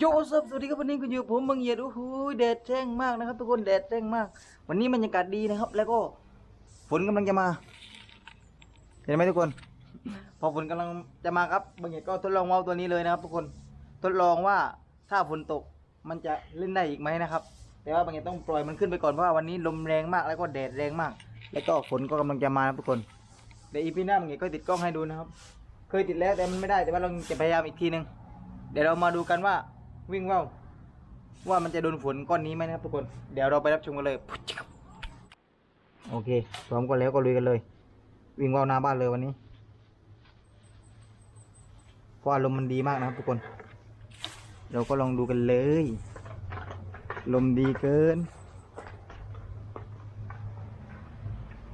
โยซับสวัสดีครับวันนี้คุณอยู่ผมบังเอียดโอ้โหแดดแจ้งมากนะครับ ทุกคนแดดแจ้งมาก วันนี้บรรยากาศดีนะครับ แล้วก็ฝนกำลังจะมา เห็นไหมทุกคน พอฝนกำลังจะมาครับบังเอียดก็ทดลองว่าวตัวนี้เลยนะครับ ทุกคนทดลองว่าถ้าฝนตกมันจะเล่นได้อีกไหมนะครับ แต่ว่าบางเอียดต้องปล่อยมันขึ้นไปก่อนเพราะว่าวันนี้ลมแรงมากแล้วก็แดดแรงมาก แล้วก็ฝนก็กำลังจะมานะครับทุกคนเดี๋ยวอีพีหน้าบางเอียดก็ติดกล้องให้ดูนะครับ เคยติดแล้วแต่มันไม่ได้แต่ว่าเราจะพยายามอีกทีหนึงเดี๋ยวเรามาดูกันว่า วิ่งว่าวว่ามันจะโดนฝนก้อนนี้ไหมนะครับทุกคน เดี๋ยวเราไปรับชมกันเลย โอเคพร้อมกันแล้วก็ลุยกันเลย วิ่งว่าวหน้าบ้านเลยวันนี้เพราะว่าลมมันดีมากนะครับทุกคน เราก็ลองดูกันเลย ลมดีเกิน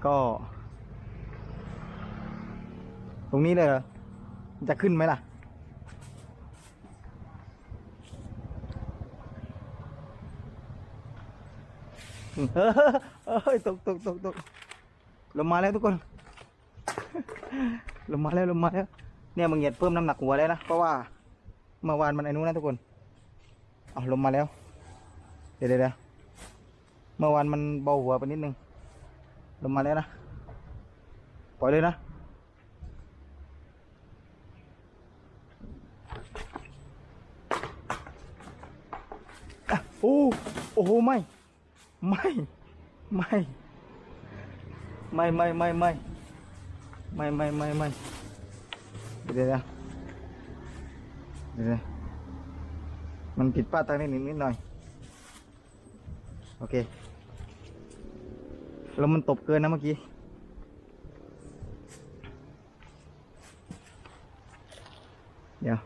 ก็ ตรงนี้เลยเหรอ จะขึ้นไหมล่ะ เฮ้ยตกตกตกตกลงมาแล้วทุกคน ลงมาแล้วลงมาแล้ว เนี่ยมึงเหยียดเพิ่มน้ำหนักหัวแล้วนะ เพราะว่าเมื่อวานมันไอ้นู้นนะทุกคน เอาลงมาแล้ว เดี๋ยวเดี๋ยวเมื่อวานมันเบาหัวไปนิดนึง ลงมาแล้วนะ ปล่อยเลยนะโอ้โอ้โหไม่ ไม่ ไม่ ไม่ไม่ไม่ไม่ไม่ไม่ไม่ไม่เดี๋ยวเดี๋ยวมันผิดพลาดทางเทคนิคนิดหน่อย โอเค แล้วมันตบเกินนะเมื่อกี้เดี๋ยว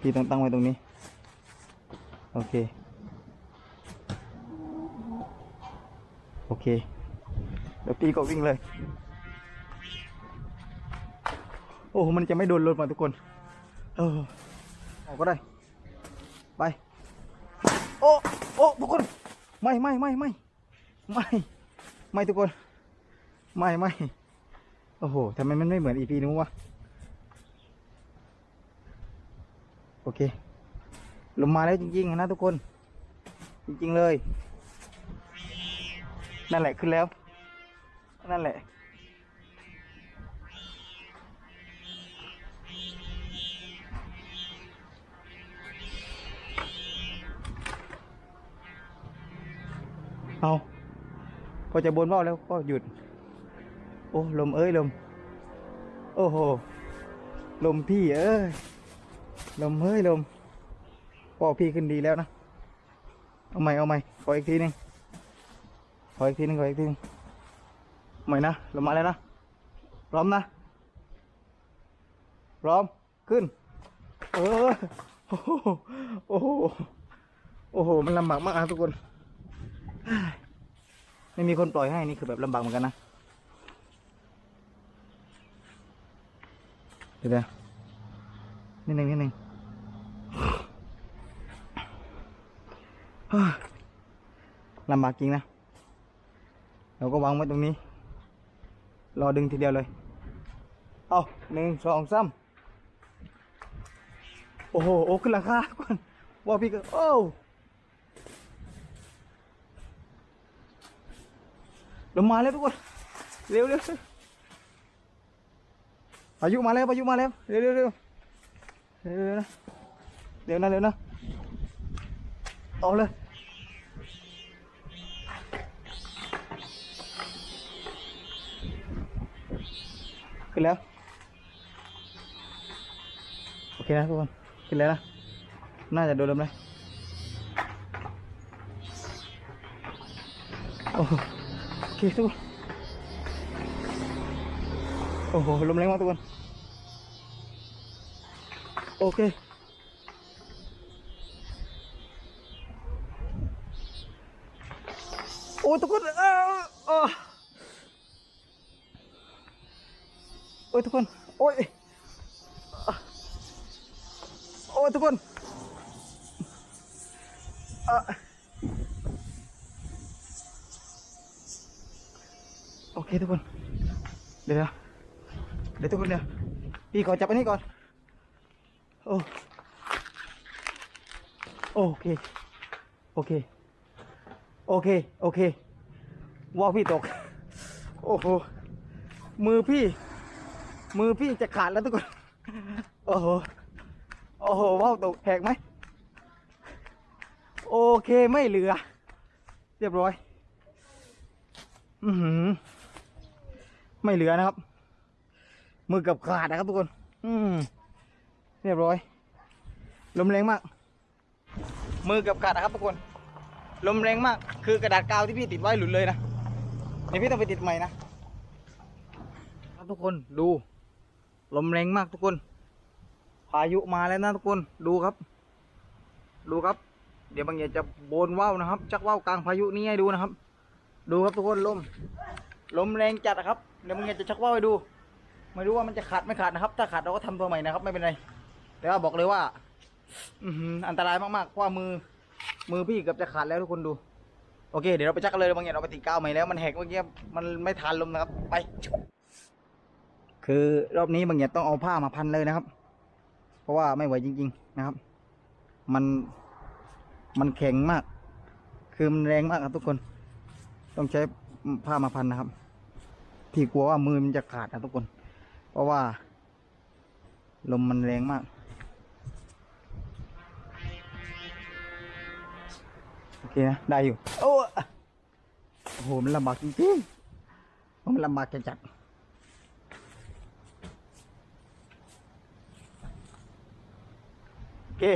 พี่ต้องตั้งไว้ตรงนี้ โอเค โอ เค เดี๋ยวพี่ก็วิ่งเลย โอ้มันจะไม่โดนรถมาทุกคน เออออกก็ได้ ไป โอ้โอ้ทุกคน ไม่ไม่ไม่ไม่ไม่ไม่ทุกคน ไม่ไม่โอ้โหทำไมมันไม่เหมือนอีพีนู้นวะ โอเค ลงมาแล้วจริงๆนะทุกคน จริงๆเลย นั่นแหละขึ้นแล้ว นั่นแหละ เอาพอจะบนว่าวแล้วก็หยุด โอ้ลมเอ้ยลม โอ้โห ลมพี่เอ้ย ลมเฮ้ยลมพ่อพี่ขึ้นดีแล้วนะ เอาใหม่เอาใหม่ขออีกทีหนึง ออีกทีนึงขออีกทีนึงใหม่นะลงมาแล้วนะพร้อมนะพร้อมขึ้น เออโอ้โหโอ้โหโอ้โหมันลำบากมากนะทุกคน ไม่มีคนปล่อยให้นี่คือแบบลำบากเหมือนกันนะเดี๋ยวเดี๋ยวนิดหนึ่งนิดหนึ่งลำบากจริงนะ เราก็วางไว้ตรงนี้ รอดึงทีเดียวเลย เอาหนึ่งสองสามโอ้โห โอ้ขึ้นราคาก่อนว่าพี่ก็โอ้ลงมาแล้วทุกคน เร็วเร็วพายุมาแล้วพายุมาแล้ว เร็วเร็วเร็วเร็วนะ เร็วนะ เร็วนะออกเลย ขึ้นแล้ว โอเคนะทุกคน ขึ้นแล้วนะ น่าจะโดนลมเลยโอ้โหโอเคทุกคน โอ้โห ลมแรงมากทุกคน โอเคโอ้ทุกคนอ้าวอ้าว โอ้ยทุกคน โอ้ย โอ้ยทุกคนอโอเคทุกคน เดี๋ยวเดี๋ยวทุกคนเดี๋ยวพี่ขอจับอันนี้ก่อน โอ้โอเค โอเค โอเค โอเคว่าวพี่ตก โอ้โห มือพี่ มือพี่จะขาดแล้วทุกคน โอ้โห โอ้โหว่าวตกแหกไหม โอเคไม่เหลือ เรียบร้อย อือหือ ไม่เหลือนะครับ มือเกับขาดนะครับทุกคน อืมเรียบร้อย ลมแรงมาก มือเกับขาดนะครับทุกคน ลมแรงมาก คือกระดาษกาวที่พี่ติดไว้หลุดเลยนะ เดี๋ยวพี่ต้องไปติดใหม่นะครับทุกคนดู ลมแรงมากทุกคน พายุมาแล้วนะทุกคน ดูครับ ดูครับ เดี๋ยวบางอย่างจะโบนว่าวนะครับ จักว่าวกลางพายุนี้ให้ดูนะครับ ดูครับทุกคนลม ลมแรงจัดนะครับ เดี๋ยวบางอย่างจะชักว่าวให้ดู ไม่รู้ว่ามันจะขาดไม่ขาดนะครับ ถ้าขาดเราก็ทำตัวใหม่นะครับ ไม่เป็นไร แต่ว่าบอกเลยว่า อืออันตรายมากๆเพราะว่ามือ มือพี่เกือบจะขาดแล้วทุกคนดู โอเค เดี๋ยวเราไปจักกันเลยบางอย่างเราไปติดก้าวใหม่แล้ว มันแหกเมื่อกี้ มันไม่ทันลมนะครับ ไป คือรอบนี้บางอย่างต้องเอาผ้ามาพันเลยนะครับ เพราะว่าไม่ไหวจริง ๆนะครับ มันมันแข็งมาก คือมันแรงมากครับทุกคน ต้องใช้ผ้ามาพันนะครับพี่กลัวว่ามือมันจะขาดนะทุกคน เพราะว่า ลมมันแรงมากโอเคนะได้อยู่ โอ้โหมันลำบากจริงๆมันลำบากจะจัด อเค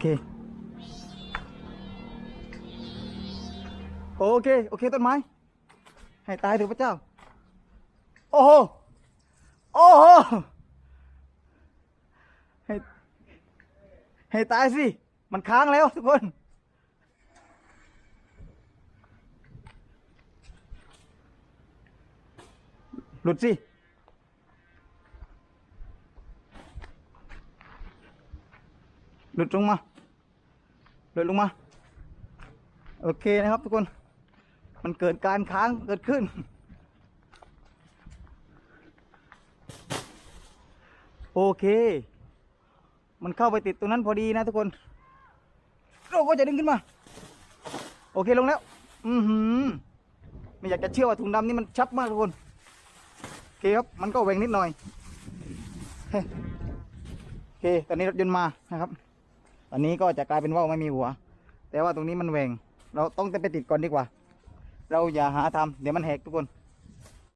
เค โอเค โอเค ต้นไม้ ให้ตายเถอะพระเจ้า โอ้โห โอ้โห ให้ ให้ตายสิ มันค้างแล้วทุกคน หลุดสิ หลุดลงมา หลุดลงมา โอเคนะครับทุกคน มันเกิดการค้างเกิดขึ้น โอเค มันเข้าไปติดตรงนั้นพอดีนะทุกคน เราก็จะดึงขึ้นมา โอเคลงแล้ว อือหือ ไม่อยากจะเชื่อว่าถุงดำนี่มันชับมากทุกคน โอเคครับ มันก็แหว่งนิดหน่อย โอเค ตอนนี้รถยนต์มานะครับ อันนี้ก็จะกลายเป็นว่าวไม่มีหัว แต่ว่าตรงนี้มันแหว่งเราต้องไปติดก่อนดีกว่า เราอย่าหาทำเดี๋ยวมันแหกทุกคน